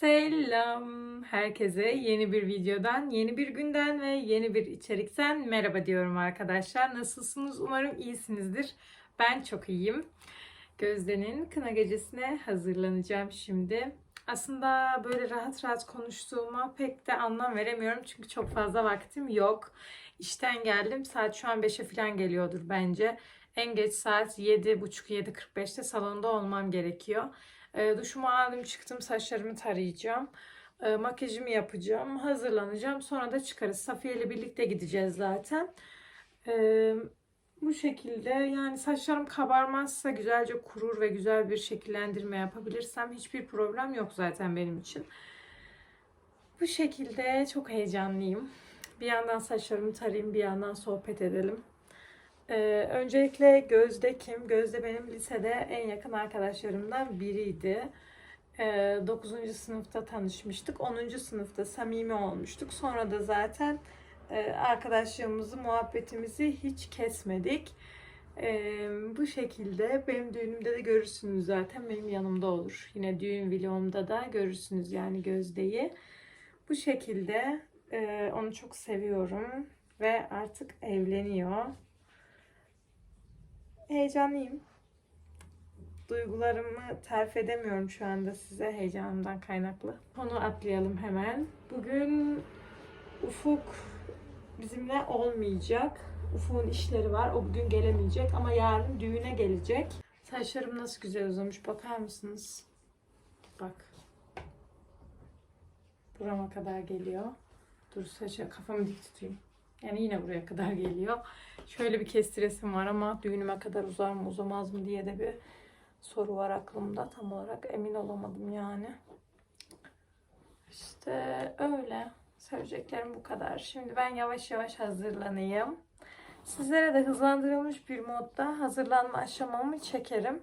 Selam herkese yeni bir videodan, yeni bir günden ve yeni bir içerikten merhaba diyorum arkadaşlar. Nasılsınız? Umarım iyisinizdir. Ben çok iyiyim. Gözde'nin kına gecesine hazırlanacağım şimdi. Aslında böyle rahat rahat konuştuğuma pek de anlam veremiyorum çünkü çok fazla vaktim yok. İşten geldim. Saat şu an 5'e falan geliyordur bence. En geç saat 7.30-7.45'te salonda olmam gerekiyor. E, duşumu aldım çıktım saçlarımı tarayacağım. E, makyajımı yapacağım. Hazırlanacağım. Sonra da çıkarız. Safiye ile birlikte gideceğiz zaten. E, bu şekilde yani saçlarım kabarmazsa güzelce kurur ve güzel bir şekillendirme yapabilirsem hiçbir problem yok zaten benim için. Bu şekilde çok heyecanlıyım. Bir yandan saçlarımı tarayayım, bir yandan sohbet edelim. Ee, öncelikle Gözde kim? Gözde benim lisede en yakın arkadaşlarımdan biriydi. Ee, 9. sınıfta tanışmıştık. 10. sınıfta samimi olmuştuk. Sonra da zaten e, arkadaşlığımızı, muhabbetimizi hiç kesmedik. Ee, bu şekilde benim düğünümde de görürsünüz zaten. Benim yanımda olur. Yine düğün vlogumda da görürsünüz yani Gözde'yi. Bu şekilde e, onu çok seviyorum ve artık evleniyor. Heyecanlıyım. Duygularımı tarif edemiyorum şu anda size heyecanımdan kaynaklı. Konu atlayalım hemen. Bugün Ufuk bizimle olmayacak. Ufuk'un işleri var. O bugün gelemeyecek ama yarın düğüne gelecek. Saçlarım nasıl güzel uzamış bakar mısınız? Bak. Burama kadar geliyor. Dur saça kafamı dik tutayım. Yani yine buraya kadar geliyor. Şöyle bir kestiresim var ama düğünüme kadar uzar mı uzamaz mı diye de bir soru var aklımda. Tam olarak emin olamadım yani. İşte öyle. Söyleyeceklerim bu kadar. Şimdi ben yavaş yavaş hazırlanayım. Sizlere de hızlandırılmış bir modda hazırlanma aşamamı çekerim.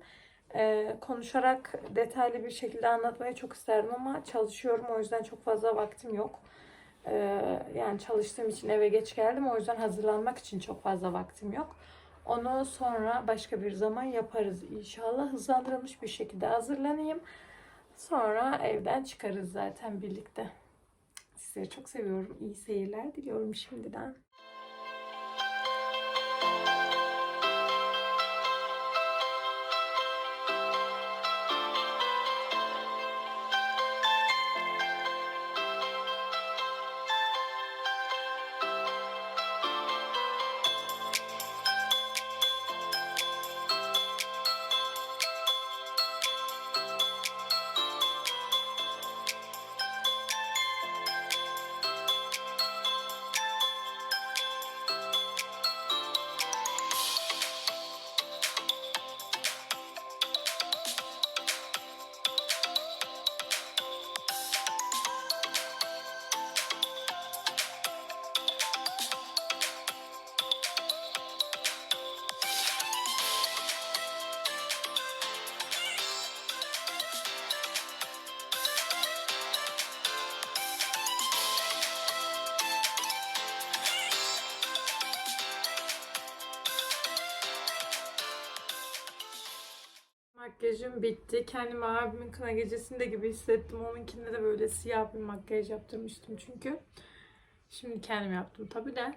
Ee, konuşarak detaylı bir şekilde anlatmayı çok isterdim ama çalışıyorum. O yüzden çok fazla vaktim yok. Ee, yani çalıştığım için eve geç geldim. O yüzden hazırlanmak için çok fazla vaktim yok. Onu sonra başka bir zaman yaparız inşallah. Hızlandırılmış bir şekilde hazırlanayım. Sonra evden çıkarız zaten birlikte. Sizleri çok seviyorum. İyi seyirler diliyorum şimdiden. Makyajım bitti. Kendimi abimin kına gecesinde gibi hissettim. Onunkinde de böyle siyah bir makyaj yaptırmıştım çünkü. Şimdi kendim yaptım tabii de.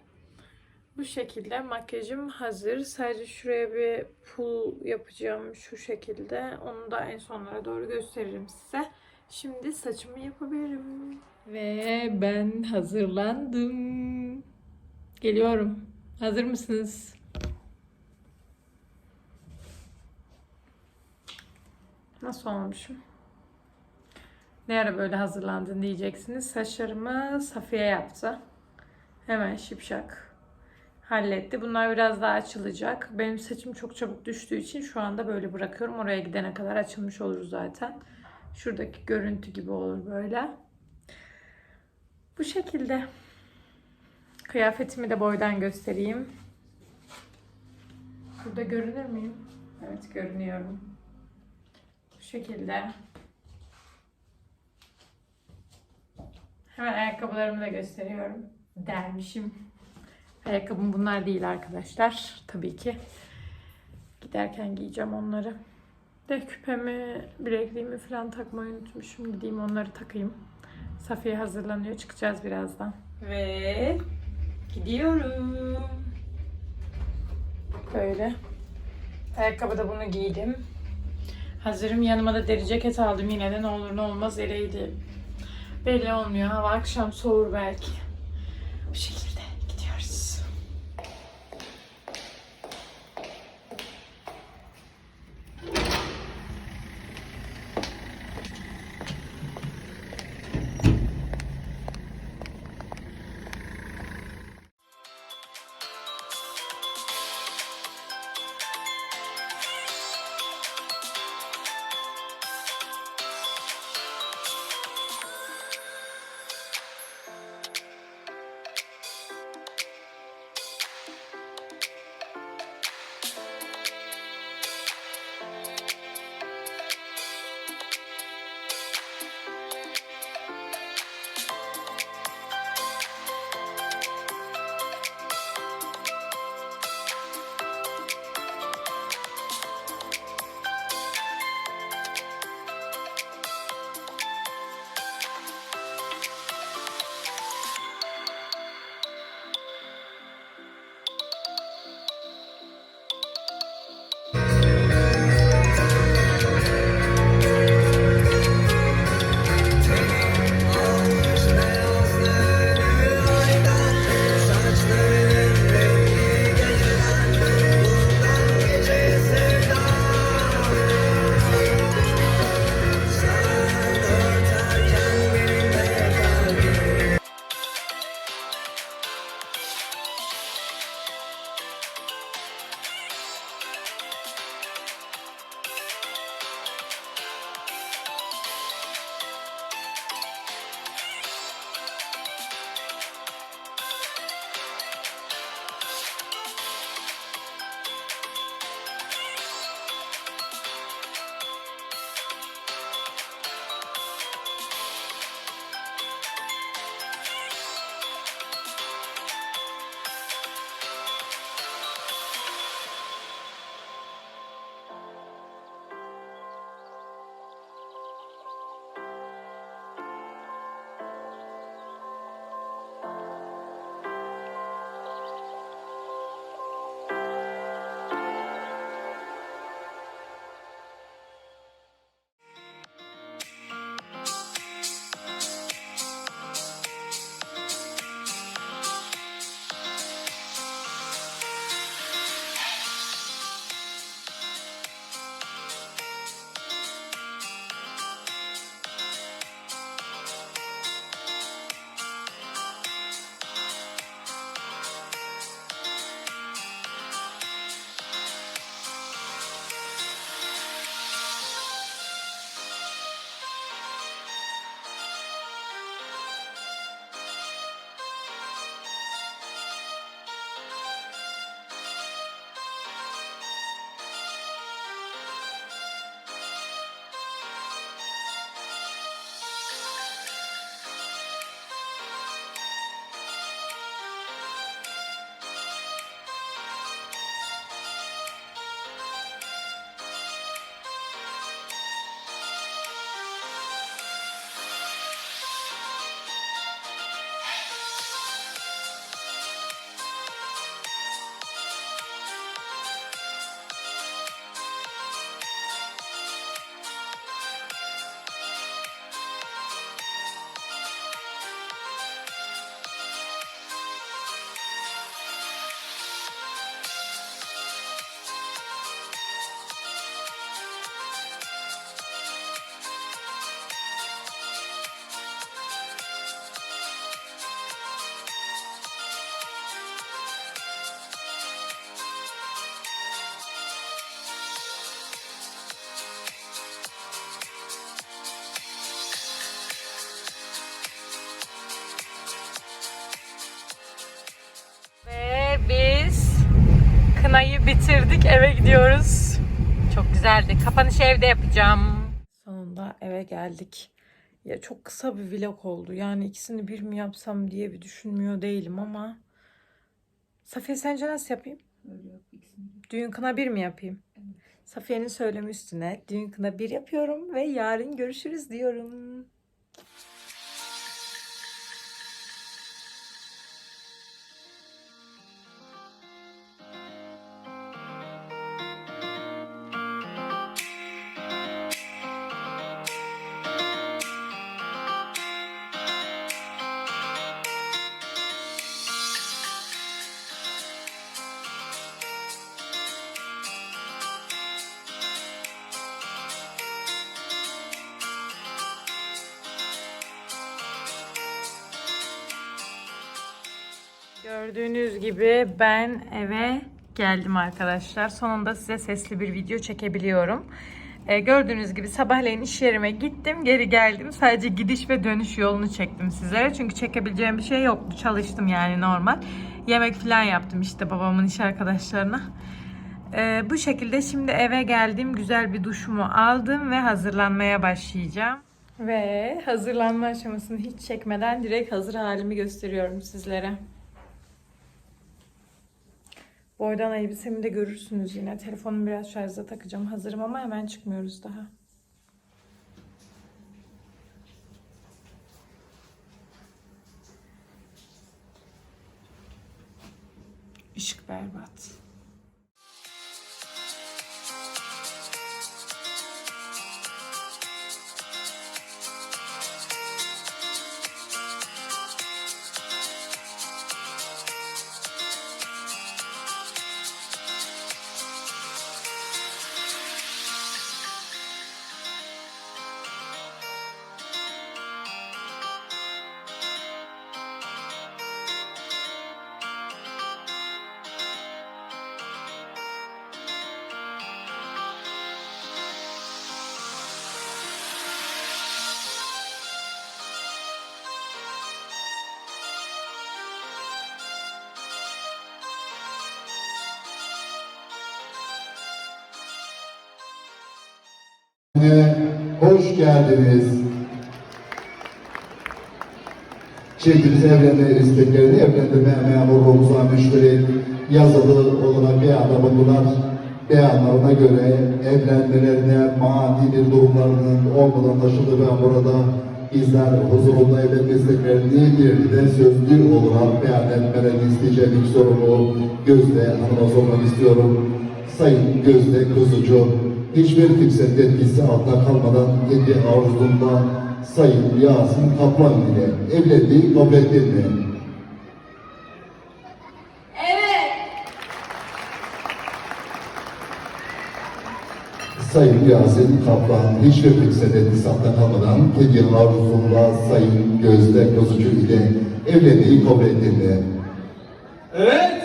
Bu şekilde makyajım hazır. Sadece şuraya bir pul yapacağım şu şekilde. Onu da en sonlara doğru gösteririm size. Şimdi saçımı yapabilirim. Ve ben hazırlandım. Geliyorum. Hazır mısınız? Nasıl olmuşum? Ne ara böyle hazırlandın diyeceksiniz. Saçlarımı Safiye yaptı. Hemen şipşak halletti. Bunlar biraz daha açılacak. Benim saçım çok çabuk düştüğü için şu anda böyle bırakıyorum. Oraya gidene kadar açılmış olur zaten. Şuradaki görüntü gibi olur böyle. Bu şekilde. Kıyafetimi de boydan göstereyim. Burada görünür müyüm? Evet görünüyorum. Şekilde. Hemen ayakkabılarımı da gösteriyorum. Dermişim. Ayakkabım bunlar değil arkadaşlar. Tabii ki. Giderken giyeceğim onları. De küpemi, bilekliğimi falan takmayı unutmuşum. Gideyim onları takayım. Safiye hazırlanıyor. Çıkacağız birazdan. Ve gidiyorum. Böyle. Ayakkabıda bunu giydim. Hazırım. Yanıma da deri ceket aldım. Yine de ne olur ne olmaz eleydi. Belli olmuyor. Hava akşam soğur belki. Bu şekilde bitirdik eve gidiyoruz. Çok güzeldi. Kapanışı evde yapacağım. Sonunda eve geldik. Ya çok kısa bir vlog oldu. Yani ikisini bir mi yapsam diye bir düşünmüyor değilim ama. Safiye sence nasıl yapayım? Düğün kına bir mi yapayım? Safiye'nin söylemi üstüne düğün kına bir yapıyorum ve yarın görüşürüz diyorum. Gördüğünüz gibi ben eve geldim arkadaşlar. Sonunda size sesli bir video çekebiliyorum. Ee, gördüğünüz gibi sabahleyin iş yerime gittim, geri geldim. Sadece gidiş ve dönüş yolunu çektim sizlere. Çünkü çekebileceğim bir şey yoktu. Çalıştım yani normal. Yemek falan yaptım işte babamın iş arkadaşlarına. Ee, bu şekilde şimdi eve geldim. Güzel bir duşumu aldım ve hazırlanmaya başlayacağım. Ve hazırlanma aşamasını hiç çekmeden direkt hazır halimi gösteriyorum sizlere. Boydan elbisemi de görürsünüz yine. Telefonumu biraz şarjda takacağım. Hazırım ama hemen çıkmıyoruz daha. Işık berbat. Hoş geldiniz. Çiftimiz evlenme isteklerini evlendirme memurluğumuza müşteri yazılı olarak beyanda bulundular. Beyanlarına göre evlenmelerine mani bir durumlarının olmadan taşıdığı ben burada bizler huzurunda evlenme isteklerini bir de sözlü olarak beyan etmelerini isteyeceğim ilk sorumu Gözde Hanım'a sormak istiyorum. Sayın Gözde Kuzucu, hiçbir kimsenin etkisi altında kalmadan kendi arzunda Sayın Yasin Kaplan ile evlendiği kabul mi? Sayın Yasin Kaplan hiçbir etkisi altında kalmadan kendi arzunda Sayın Gözde Kuzucu ile evlendiği kabul mi? Evet.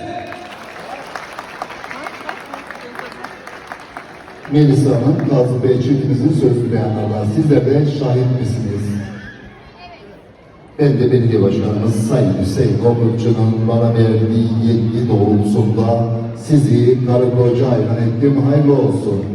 Melisa Hanım, Nazım Bey çiftimizin sözlü beyanlarına sizler de şahit misiniz? Ben de belediye başkanımız Sayın Hüseyin Omurcu'nun bana verdiği yetki doğrultusunda sizi karı koca ilan ettim. Hayırlı olsun.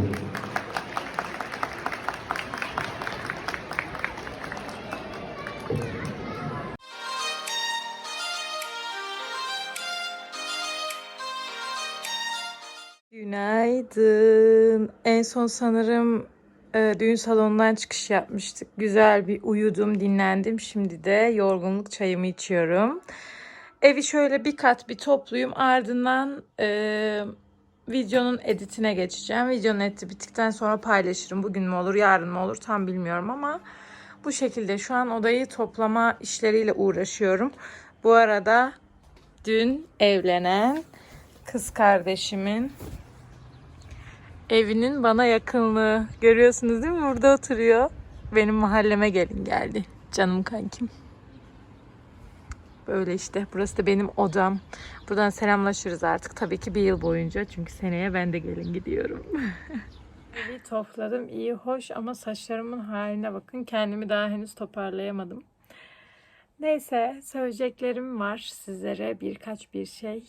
En son sanırım e, düğün salonundan çıkış yapmıştık. Güzel bir uyudum, dinlendim. Şimdi de yorgunluk çayımı içiyorum. Evi şöyle bir kat bir topluyum. Ardından e, videonun editine geçeceğim. Videonun editi bittikten sonra paylaşırım. Bugün mü olur, yarın mı olur tam bilmiyorum ama bu şekilde şu an odayı toplama işleriyle uğraşıyorum. Bu arada dün evlenen kız kardeşimin evinin bana yakınlığı. Görüyorsunuz değil mi? Burada oturuyor. Benim mahalleme gelin geldi. Canım kankim. Böyle işte. Burası da benim odam. Buradan selamlaşırız artık. Tabii ki bir yıl boyunca. Çünkü seneye ben de gelin gidiyorum. Evi topladım. iyi hoş ama saçlarımın haline bakın. Kendimi daha henüz toparlayamadım. Neyse söyleyeceklerim var sizlere birkaç bir şey.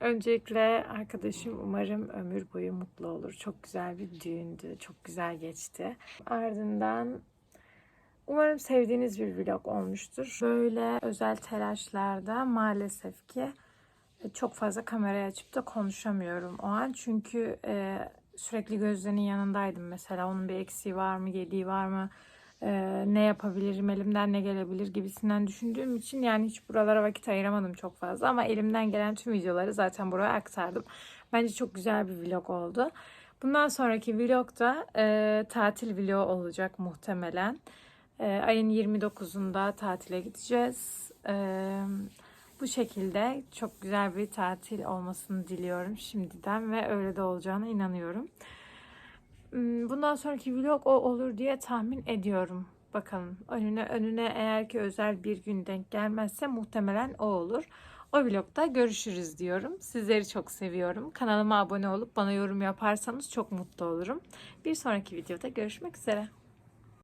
Öncelikle arkadaşım umarım ömür boyu mutlu olur. Çok güzel bir düğündü. Çok güzel geçti. Ardından umarım sevdiğiniz bir vlog olmuştur. Böyle özel telaşlarda maalesef ki çok fazla kamerayı açıp da konuşamıyorum o an. Çünkü e, sürekli Gözde'nin yanındaydım mesela. Onun bir eksiği var mı, gediği var mı? Ee, ne yapabilirim, elimden ne gelebilir gibisinden düşündüğüm için yani hiç buralara vakit ayıramadım çok fazla. Ama elimden gelen tüm videoları zaten buraya aktardım. Bence çok güzel bir vlog oldu. Bundan sonraki vlog da e, tatil vlogu olacak muhtemelen. E, ayın 29'unda tatile gideceğiz. E, bu şekilde çok güzel bir tatil olmasını diliyorum şimdiden ve öyle de olacağına inanıyorum. Hmm, Bundan sonraki vlog o olur diye tahmin ediyorum. Bakalım önüne önüne eğer ki özel bir gün denk gelmezse muhtemelen o olur. O vlogda görüşürüz diyorum. Sizleri çok seviyorum. Kanalıma abone olup bana yorum yaparsanız çok mutlu olurum. Bir sonraki videoda görüşmek üzere.